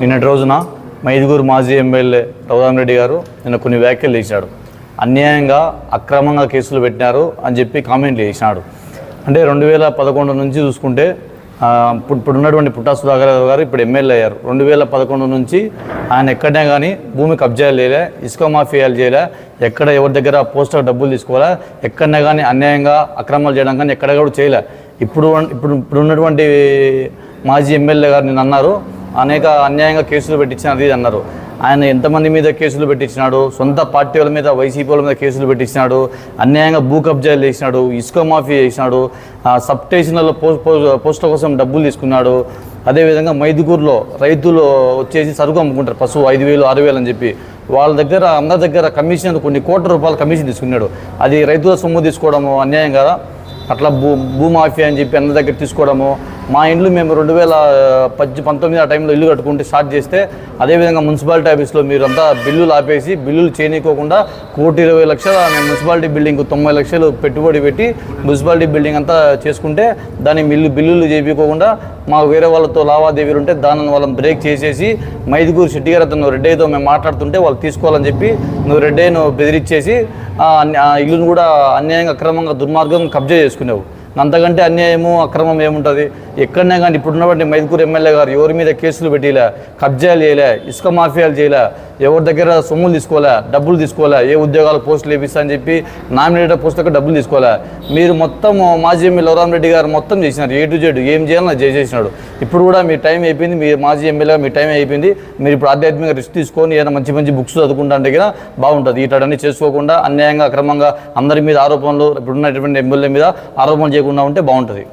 నిన్నటి రోజున మైదుగురు మాజీ ఎమ్మెల్యే రఘురామరెడ్డి గారు నిన్న కొన్ని వ్యాఖ్యలు చేశాడు. అన్యాయంగా అక్రమంగా కేసులు పెట్టినారు అని చెప్పి కామెంట్లు చేసినాడు. అంటే రెండు వేల పదకొండు నుంచి చూసుకుంటే ఇప్పుడు ఇప్పుడు ఉన్నటువంటి పుట్టా సుధాకర్ గారు ఇప్పుడు ఎమ్మెల్యే అయ్యారు. రెండు వేల పదకొండు నుంచి ఆయన ఎక్కడనే కానీ భూమి కబ్జాలు చేయలే ఇసుక మాఫియాలు చేయలే ఎక్కడ ఎవరి దగ్గర పోస్టర్ డబ్బులు తీసుకోవాలా ఎక్కడనే కానీ అన్యాయంగా అక్రమాలు చేయడం కానీ ఎక్కడ కూడా చేయలే. ఇప్పుడు ఇప్పుడు ఇప్పుడు ఉన్నటువంటి మాజీ ఎమ్మెల్యే గారు నేను అన్నారు అనేక అన్యాయంగా కేసులు పెట్టించినది ఇది అన్నారు. ఆయన ఎంతమంది మీద కేసులు పెట్టించినాడు? సొంత పార్టీ వాళ్ళ మీద వైసీపీ వాళ్ళ మీద కేసులు పెట్టించినాడు? అన్యాయంగా భూ కబ్జాలు చేసినాడు? ఇసుక మాఫీ చేసినాడు? ఆ, సబ్ స్టేషన్లలో పోస్ట్ పోస్టుల కోసం డబ్బులు తీసుకున్నాడు? అదేవిధంగా మైదుగూరులో రైతులు వచ్చేసి సరుకు అమ్ముకుంటారు. పశువు ఐదు వేలు ఆరు వేలు అని చెప్పి. వాళ్ళ దగ్గర అందరి దగ్గర కమిషన్ కొన్ని కోట్ల రూపాయల కమిషన్ తీసుకున్నాడు. అది రైతుల సొమ్ము తీసుకోవడము అన్యాయం కదా? అట్లా భూ భూమాఫియా అని చెప్పి అందరి దగ్గర తీసుకోవడము మా ఇండ్లు మేము రెండు వేల పద్దె పంతొమ్మిది ఆ టైంలో ఇల్లు కట్టుకుంటే స్టార్ట్ చేస్తే అదేవిధంగా మున్సిపాలిటీ ఆఫీస్లో మీరంతా బిల్లులు ఆపేసి బిల్లులు చేయనీకోకుండా కోటి ఇరవై లక్షల మేము మున్సిపాలిటీ బిల్డింగ్ తొంభై లక్షలు పెట్టుబడి పెట్టి మున్సిపాలిటీ బిల్డింగ్ అంతా చేసుకుంటే దాని బిల్లు బిల్లులు చేపించకుండా మాకు వేరే వాళ్ళతో లావాదేవీలు ఉంటే దానిని వాళ్ళని బ్రేక్ చేసేసి మైదుగూరు శెట్టి గారు అతను రెడ్డితో మేము మాట్లాడుతుంటే వాళ్ళు తీసుకోవాలని చెప్పి నువ్వు రెడ్డయ్యను బెదిరించేసి బెదిరిచ్చేసి ఆ ఇల్లును కూడా అన్యాయంగా అక్రమంగా దుర్మార్గం కబ్జా చేసుకునేవు. అంతకంటే అన్యాయము అక్రమం ఏముంటుంది? ఎక్కడనే కానీ ఇప్పుడున్నటువంటి మైదుకూరు ఎమ్మెల్యే గారు ఎవరి మీద కేసులు పెట్టిలే కబ్జాలు చేయలే ఇసుక మాఫియాలు చేయలే ఎవరి దగ్గర సొమ్ములు తీసుకోలే డబ్బులు తీసుకోలే ఏ ఉద్యోగాలు పోస్టులు వేపిస్తా అని చెప్పి నామినేటెడ్ పోస్టులకు డబ్బులు తీసుకోలే మీరు మొత్తం మాజీ ఎమ్మెల్యే లవరామ్ రెడ్డి గారు మొత్తం చేసినారు ఏ టు జెడ్ ఏం చేయాలని చేసేసినాడు ఇప్పుడు కూడా మీ టైం అయిపోయింది మీ మాజీ ఎమ్మెల్యే మీ టైం అయిపోయింది మీరు ఇప్పుడు ఆధ్యాత్మిక రిస్క్ తీసుకొని ఏదైనా మంచి మంచి బుక్స్ చదువుకుంటా అంటే కదా బాగుంటుంది. ఇటన్నీ చేసుకోకుండా అన్యాయంగా అక్రమంగా అందరి మీద ఆరోపణలు ఇప్పుడున్నటువంటి ఎమ్మెల్యే మీద ఆరోపణలు చేయకుండా ఉంటే బాగుంటుంది.